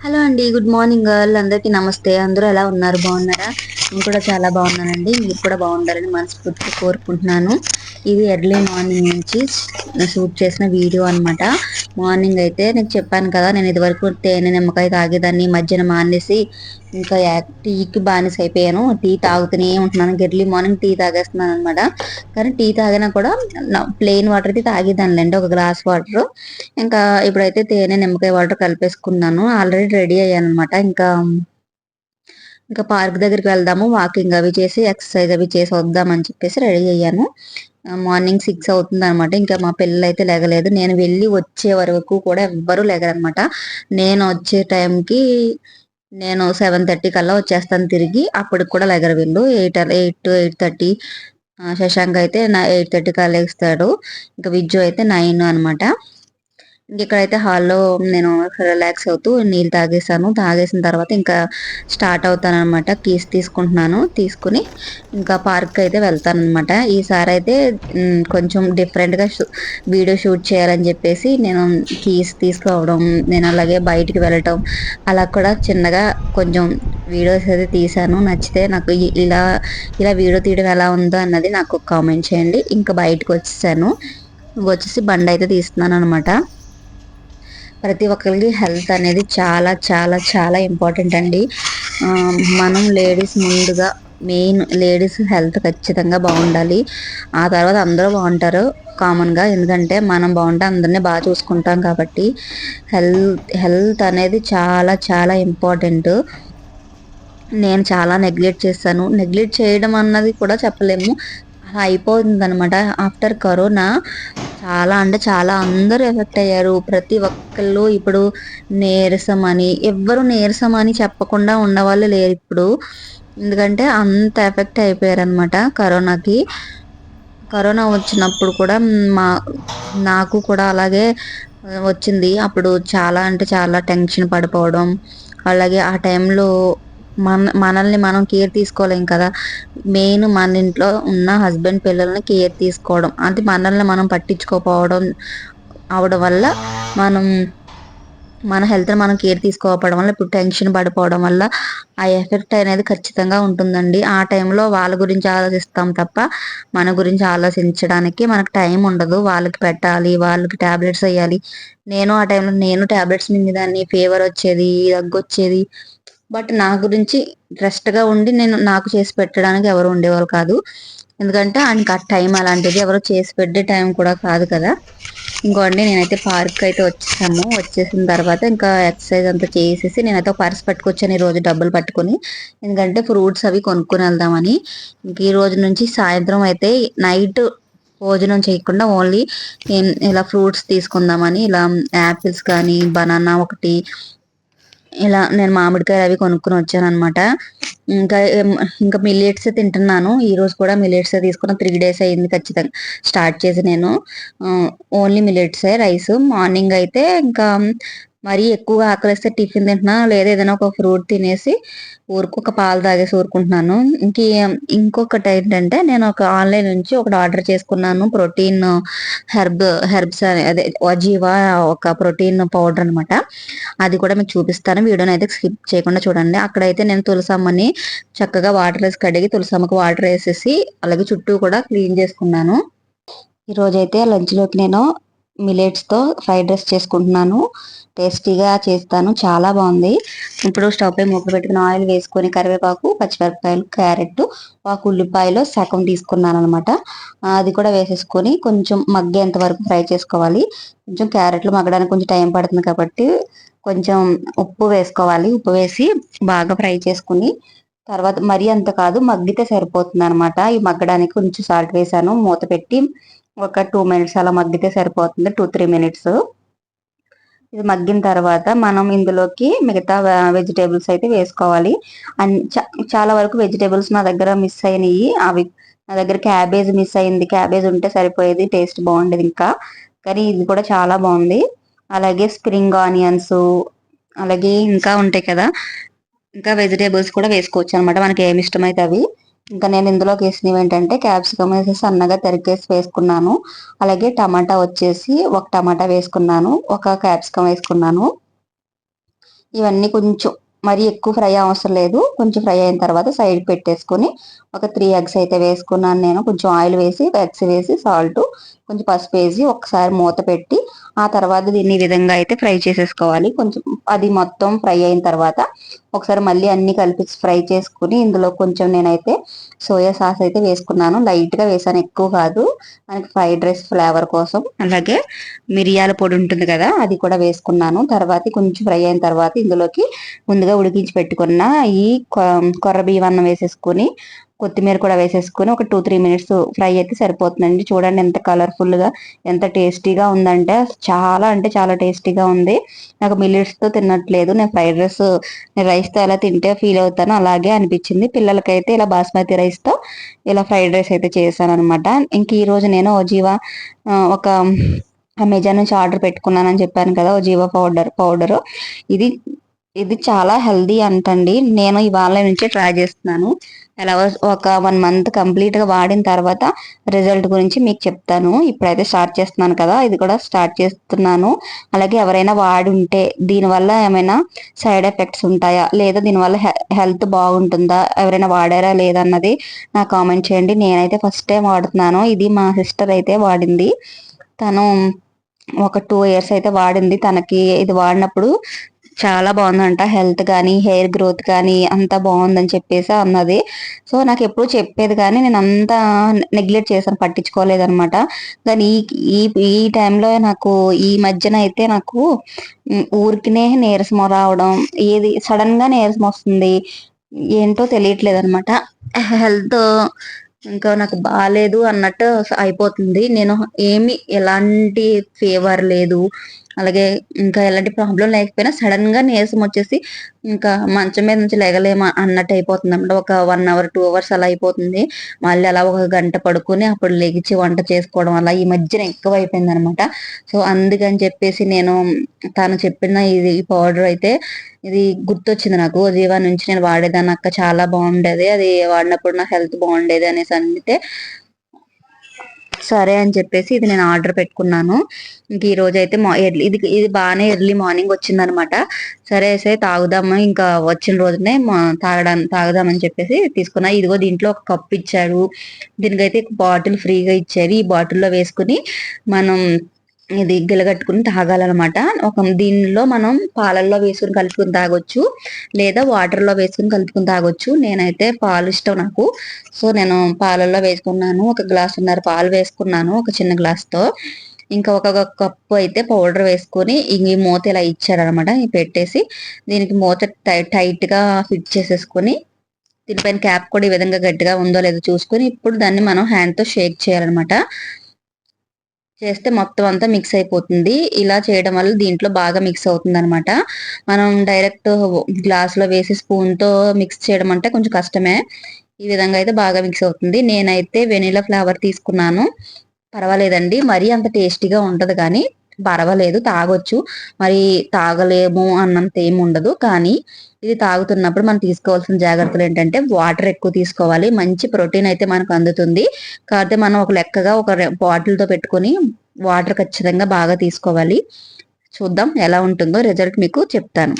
Hello అండి good morning girl. అందరికీ నమస్తే. అందరూ ఎలా ఉన్నారు? బాగున్నారా? నేను కూడా చాలా బాగున్నానండి. మీరు కూడా బాగుండాలని మనస్ఫూర్తిగా కోరుకుంటున్నాను. ఇది ఎర్లీ మార్నింగ్ నుంచి షూట్ చేసిన వీడియో అనమాట మార్నింగ్ అయితే నేను చెప్పాను కదా నేను ఇదివరకు తేనె నిమ్మకాయ తాగేదాన్ని మధ్యాహ్నం మానేసి ఇంకా టీకి బానిస అయిపోయాను. టీ తాగుతూనే ఉంటున్నాను. ఎర్లీ మార్నింగ్ టీ తాగేస్తున్నాను అనమాట కానీ టీ తాగినా కూడా ప్లెయిన్ వాటర్ అయితే తాగేదానిలేండి ఒక గ్లాస్ వాటర్. ఇంకా ఇప్పుడైతే తేనె నిమ్మకాయ వాటర్ కలిపేసుకున్నాను. ఆల్రెడీ రెడీ అయ్యాను అనమాట ఇంకా ఇంకా పార్క్ దగ్గరికి వెళ్దాము. వాకింగ్ అవి చేసి ఎక్సర్సైజ్ అవి చేసి వద్దామని చెప్పేసి రెడీ అయ్యాను. మార్నింగ్ సిక్స్ అవుతుంది అనమాట ఇంకా మా పిల్లలు అయితే లేగలేదు. నేను వెళ్ళి వచ్చే వరకు కూడా ఎవ్వరూ లేగరనమాట నేను వచ్చే టైంకి నేను సెవెన్ థర్టీ కల్లా వచ్చేస్తాను తిరిగి. అప్పటికి కూడా లెగర వీళ్ళు. Eight eight to eight thirty Shashank అయితే నా ఎయిట్ థర్టీ కల్లా ఇస్తాడు ఇంకా విజ్జు అయితే నైన్ అనమాట ఇక్కడైతే హాల్లో నేను రిలాక్స్ అవుతూ నీళ్ళు తాగేసాను తాగేసిన తర్వాత ఇంకా స్టార్ట్ అవుతాను అనమాట కీస్ తీసుకుంటున్నాను. తీసుకుని ఇంకా పార్క్ అయితే వెళ్తాను అనమాట ఈసారి అయితే కొంచెం డిఫరెంట్గా వీడియో షూట్ చేయాలని చెప్పేసి నేను కీస్ తీసుకోవడం నేను అలాగే బయటికి వెళ్ళటం అలా కూడా చిన్నగా కొంచెం వీడియోస్ అయితే తీశాను. నచ్చితే నాకు ఇలా ఇలా వీడియో తీయడం ఎలా ఉందో అన్నది నాకు కామెంట్ చేయండి. ఇంకా బయటకు వచ్చేసాను. వచ్చేసి బండి అయితే తీస్తున్నాను అనమాట ప్రతి ఒక్కరికి హెల్త్ అనేది చాలా చాలా చాలా ఇంపార్టెంట్ అండి. మనం లేడీస్ ముందుగా మెయిన్ లేడీస్ హెల్త్ ఖచ్చితంగా బాగుండాలి. ఆ తర్వాత అందరూ బాగుంటారు కామన్గా. ఎందుకంటే మనం బాగుంటే అందరినీ బాగా చూసుకుంటాం కాబట్టి హెల్త్ హెల్త్ అనేది చాలా చాలా ఇంపార్టెంట్. నేను చాలా నెగ్లెక్ట్ చేస్తాను నెగ్లెక్ట్ చేయడం అన్నది కూడా చెప్పలేము. అయిపోతుంది అనమాట ఆఫ్టర్ కరోనా చాలా అంటే చాలా అందరూ ఎఫెక్ట్ అయ్యారు. ప్రతి ఒక్కళ్ళు ఇప్పుడు నీరసం అని ఎవ్వరు నీరసం అని చెప్పకుండా ఉండవాళ్ళు లేరు ఇప్పుడు. ఎందుకంటే అంత ఎఫెక్ట్ అయిపోయారు అనమాట కరోనాకి. కరోనా వచ్చినప్పుడు కూడా మా నాకు కూడా అలాగే వచ్చింది. అప్పుడు చాలా అంటే చాలా టెన్షన్ పడిపోవడం. అలాగే ఆ టైంలో మన మనల్ని మనం కేర్ తీసుకోలేం కదా. మెయిన్ మన ఇంట్లో ఉన్న హస్బెండ్ పిల్లల్ని కేర్ తీసుకోవడం. అంటే మనల్ని మనం పట్టించుకోకపోవడం అవడం వల్ల మనం మన హెల్త్ని మనం కేర్ తీసుకోకపోవడం వల్ల ఇప్పుడు టెన్షన్ పడిపోవడం వల్ల ఆ ఎఫెక్ట్ అనేది ఖచ్చితంగా ఉంటుందండి. ఆ టైంలో వాళ్ళ గురించి ఆలోచిస్తాం తప్ప మన గురించి ఆలోచించడానికి మనకు టైం ఉండదు. వాళ్ళకి పెట్టాలి వాళ్ళకి ట్యాబ్లెట్స్ వేయాలి. నేను ఆ టైంలో నేను ట్యాబ్లెట్స్ మింగేదాన్ని ఫీవర్ వచ్చేది దగ్గు వచ్చేది బట్ నా గురించి రెస్ట్గా ఉండి నేను నాకు చేసి పెట్టడానికి ఎవరు ఉండేవాళ్ళు కాదు. ఎందుకంటే ఆయనకి ఆ టైం అలాంటిది ఎవరు చేసి పెట్టే టైం కూడా కాదు కదా. ఇంకోండి నేనైతే పార్క్ అయితే వచ్చేసాము. వచ్చేసిన తర్వాత ఇంకా ఎక్సర్సైజ్ అంతా చేసేసి నేనైతే పర్స్ పట్టుకొచ్చాను ఈ రోజు డబ్బులు పట్టుకొని. ఎందుకంటే ఫ్రూట్స్ అవి కొనుక్కొని వెళ్దామని. ఇంక ఈ రోజు నుంచి సాయంత్రం అయితే నైట్ భోజనం చేయకుండా ఓన్లీ ఇలా ఫ్రూట్స్ తీసుకుందామని ఇలా యాపిల్స్ కానీ బనానా ఒకటి ఇలా నేను మామిడికాయలు అవి కొనుక్కొని వచ్చాను అనమాట ఇంకా ఇంకా మిల్లెట్స్ తింటున్నాను. ఈ రోజు కూడా మిల్లెట్స్ తీసుకున్న త్రీ డేస్ అయింది ఖచ్చితంగా. స్టార్ట్ చేసి నేను. Only మిలియట్సే rice. మార్నింగ్ అయితే ఇంకా మరీ ఎక్కువగా ఆకలిస్తే టిఫిన్ తింటున్నా లేదా ఏదైనా ఒక ఫ్రూట్ తినేసి ఊరుకు ఒక పాలు తాగేసి ఊరుకుంటున్నాను. ఇంక ఇంకొకటి ఏంటంటే నేను ఒక ఆన్లైన్ నుంచి ఒకటి ఆర్డర్ చేసుకున్నాను. ప్రోటీన్ హెర్బ్ హెర్బ్స్ అదే అజీవా ఒక ప్రోటీన్ పౌడర్ అనమాట అది కూడా మీకు చూపిస్తాను. వీడియోని అయితే స్కిప్ చేయకుండా చూడండి. అక్కడైతే నేను తులసమ్మని చక్కగా వాటర్ వేసి కడిగి తులసమ్మకు వాటర్ వేసేసి అలాగే చుట్టూ కూడా క్లీన్ చేసుకున్నాను. ఈరోజైతే లంచ్లోకి నేను మిలెట్స్తో ఫ్రైడ్ రైస్ చేసుకుంటున్నాను. టేస్టీగా చేస్తాను. చాలా బాగుంది. ఇప్పుడు స్టవ్ పై మూత పెట్టుకుని ఆయిల్ వేసుకొని కరివేపాకు పచ్చిమిరపకాయలు క్యారెట్ ఒక ఉల్లిపాయలో సగం తీసుకున్నాను అనమాట అది కూడా వేసేసుకొని కొంచెం మగ్గేంత వరకు ఫ్రై చేసుకోవాలి. కొంచెం క్యారెట్లు మగ్గడానికి కొంచెం టైం పడుతుంది కాబట్టి కొంచెం ఉప్పు వేసుకోవాలి. ఉప్పు వేసి బాగా ఫ్రై చేసుకుని తర్వాత మరీ అంత కాదు మగ్గితే సరిపోతుంది అనమాట ఈ మగ్గడానికి కొంచెం సాల్ట్ వేసాను. మూత పెట్టి ఒక టూ మినిట్స్ అలా మగ్గితే సరిపోతుంది టూ త్రీ మినిట్స్. ఇది మగ్గిన తర్వాత మనం ఇందులోకి మిగతా వెజిటేబుల్స్ అయితే వేసుకోవాలి. అండ్ చాలా వరకు వెజిటేబుల్స్ నా దగ్గర మిస్ అయినాయి. అవి నా దగ్గర క్యాబేజ్ మిస్ అయింది. క్యాబేజ్ ఉంటే సరిపోయేది టేస్ట్ బాగుండేది ఇంకా. కానీ ఇది కూడా చాలా బాగుంది. అలాగే స్ప్రింగ్ ఆనియన్స్ అలాగే ఇంకా ఉంటాయి కదా. ఇంకా వెజిటేబుల్స్ కూడా వేసుకోవచ్చు అనమాట మనకి ఏమి ఇష్టమైతే అవి. ఇంకా నేను ఇందులోకి వేసినవి ఏంటంటే క్యాప్సికమ్ వేసేసి సన్నగా తరిగేసి వేసుకున్నాను. అలాగే టమాటా వచ్చేసి ఒక టమాటా వేసుకున్నాను ఒక క్యాప్సికమ్ వేసుకున్నాను. ఇవన్నీ కొంచెం మరీ ఎక్కువ ఫ్రై అవసరం లేదు. కొంచెం ఫ్రై అయిన తర్వాత సైడ్ పెట్టేసుకొని ఒక త్రీ ఎగ్స్ అయితే వేసుకున్నాను నేను. కొంచెం ఆయిల్ వేసి ఎగ్స్ వేసి సాల్ట్ కొంచెం పసుపు వేసి ఒకసారి మూత పెట్టి ఆ తర్వాత దీన్ని ఈ విధంగా అయితే ఫ్రై చేసేసుకోవాలి. కొంచెం అది మొత్తం ఫ్రై అయిన తర్వాత ఒకసారి మళ్ళీ అన్ని కలిపి ఫ్రై చేసుకుని ఇందులో కొంచెం నేనైతే సోయా సాస్ అయితే వేసుకున్నాను. లైట్గా వేసాను. ఎక్కువ కాదు. మనకి ఫ్రైడ్ రైస్ ఫ్లేవర్ కోసం. అలాగే మిరియాల పొడి ఉంటుంది కదా అది కూడా వేసుకున్నాను. తర్వాత కొంచెం ఫ్రై అయిన తర్వాత ఇందులోకి ముందుగా ఉడికించి పెట్టుకున్న ఈ కొర్ర బియ్యం అన్నం వేసేసుకుని కొత్తిమీర కూడా వేసేసుకుని ఒక టూ త్రీ మినిట్స్ ఫ్రై అయితే సరిపోతుందండి. చూడండి ఎంత కలర్ఫుల్గా ఎంత టేస్టీగా ఉందంటే చాలా అంటే చాలా టేస్టీగా ఉంది. నాకు మిల్లెట్స్తో తినట్లేదు. నేను ఫ్రైడ్ రైస్ రైస్తో ఎలా తింటే ఫీల్ అవుతాను అలాగే అనిపించింది. పిల్లలకైతే ఇలా బాస్మతి రైస్తో ఇలా ఫ్రైడ్ రైస్ అయితే చేశాను అనమాట ఇంక ఈ రోజు నేను జీవా ఒక అమెజాన్ నుంచి ఆర్డర్ పెట్టుకున్నానని చెప్పాను కదా ఓ జీవా పౌడర్ పౌడర్. ఇది ఇది చాలా హెల్దీ అంటండి. నేను ఇవాళ నుంచి ట్రై చేస్తున్నాను. ఎలా ఒక వన్ మంత్ కంప్లీట్గా వాడిన తర్వాత రిజల్ట్ గురించి మీకు చెప్తాను. ఇప్పుడైతే స్టార్ట్ చేస్తున్నాను కదా ఇది కూడా స్టార్ట్ చేస్తున్నాను. అలాగే ఎవరైనా వాడి ఉంటే దీనివల్ల ఏమైనా సైడ్ ఎఫెక్ట్స్ ఉంటాయా? లేదా దీనివల్ల హెల్త్ బాగుంటుందా? ఎవరైనా వాడారా లేదన్నది నాకు కామెంట్ చేయండి. నేనైతే ఫస్ట్ టైం వాడుతున్నాను. ఇది మా సిస్టర్ అయితే వాడింది. తను ఒక టూ ఇయర్స్ అయితే వాడింది. తనకి ఇది వాడినప్పుడు చాలా బాగుందంట. హెల్త్ కానీ హెయిర్ గ్రోత్ కానీ అంతా బాగుందని చెప్పేసి అన్నది. సో నాకు ఎప్పుడు చెప్పేది కానీ నేను అంతా నెగ్లెక్ట్ చేశాను. పట్టించుకోలేదనమాట కానీ ఈ ఈ ఈ టైంలో నాకు ఈ మధ్యన అయితే నాకు ఊరికినే నీరసం రావడం ఏది సడన్గా నీరసం వస్తుంది ఏంటో తెలియట్లేదు అనమాట హెల్త్ ఇంకా నాకు బాగాలేదు అన్నట్టు అయిపోతుంది. నేను ఏమి ఎలాంటి ఫేవర్ లేదు. అలాగే ఇంకా ఎలాంటి ప్రాబ్లం లేకపోయినా సడన్గా నీరసం వచ్చేసి ఇంకా మంచం మీద నుంచి లేగలేమా అన్నట్టు అయిపోతుంది అనమాట ఒక వన్ అవర్ టూ అవర్స్ అలా అయిపోతుంది. మళ్ళీ అలా ఒక గంట పడుకుని అప్పుడు లెగిచి వంట చేసుకోవడం అలా ఈ మధ్యన ఎక్కువ అయిపోయింది అనమాట సో అందుకని చెప్పేసి నేను తను చెప్పిన ఇది పౌడర్ అయితే ఇది గుర్తొచ్చింది నాకు. జీవా నుంచి నేను వాడేదాన్ని. అక్క చాలా బాగుండేది. అది వాడినప్పుడు నా హెల్త్ బాగుండేది అనేసి అంటే సరే అని చెప్పేసి ఇది నేను ఆర్డర్ పెట్టుకున్నాను. ఇంక ఈ రోజు అయితే ఎర్లీ ఇది ఇది బాగానే ఎర్లీ మార్నింగ్ వచ్చిందనమాట. సరే సరే తాగుదాము ఇంకా వచ్చిన రోజునే తాగడానికి తాగుదామని చెప్పేసి తీసుకున్నా. ఇదిగో దీంట్లో ఒక కప్ ఇచ్చాడు. దీనికైతే బాటిల్ ఫ్రీగా ఇచ్చారు. ఈ బాటిల్లో వేసుకుని మనం ఇది గిలగట్టుకుని తాగాలన్నమాట. ఒక దీనిలో మనం పాలల్లో వేసుకుని కలుపుకుని తాగొచ్చు. లేదా వాటర్లో వేసుకుని కలుపుకుని తాగొచ్చు. నేనైతే పాలు ఇష్టం నాకు. సో నేను పాలల్లో వేసుకున్నాను. ఒక గ్లాసున్నర పాలు వేసుకున్నాను. ఒక చిన్న గ్లాస్తో. ఇంకా ఒక కప్పు అయితే పౌడర్ వేసుకొని ఈ మూత ఇలా ఇచ్చారనమాట పెట్టేసి దీనికి మూత టైట్గా ఫిట్ చేసేసుకొని దీనిపైన క్యాప్ కూడా ఈ విధంగా గట్టిగా ఉందో లేదో చూసుకొని ఇప్పుడు దాన్ని మనం హ్యాండ్తో షేక్ చేయాలన్నమాట. చేస్తే మొత్తం అంతా మిక్స్ అయిపోతుంది. ఇలా చేయడం వల్ల దీంట్లో బాగా మిక్స్ అవుతుంది అనమాట మనం డైరెక్ట్ గ్లాస్లో వేసి స్పూన్తో మిక్స్ చేయడం అంటే కొంచెం కష్టమే. ఈ విధంగా అయితే బాగా మిక్స్ అవుతుంది. నేనైతే వెనీలా ఫ్లేవర్ తీసుకున్నాను. పర్వాలేదండి. మరీ అంత టేస్టీగా ఉంటది కానీ పర్వాలేదు తాగొచ్చు. మరి తాగలేము అన్నంత ఏమి ఉండదు. కానీ ఇది తాగుతున్నప్పుడు మనం తీసుకోవాల్సిన జాగ్రత్తలు ఏంటంటే వాటర్ ఎక్కువ తీసుకోవాలి. మంచి ప్రోటీన్ అయితే మనకు అందుతుంది. కాకపోతే మనం ఒక లెక్కగా ఒక బాటిల్తో పెట్టుకొని వాటర్ ఖచ్చితంగా బాగా తీసుకోవాలి. చూద్దాం ఎలా ఉంటుందో. రిజల్ట్ మీకు చెప్తాను.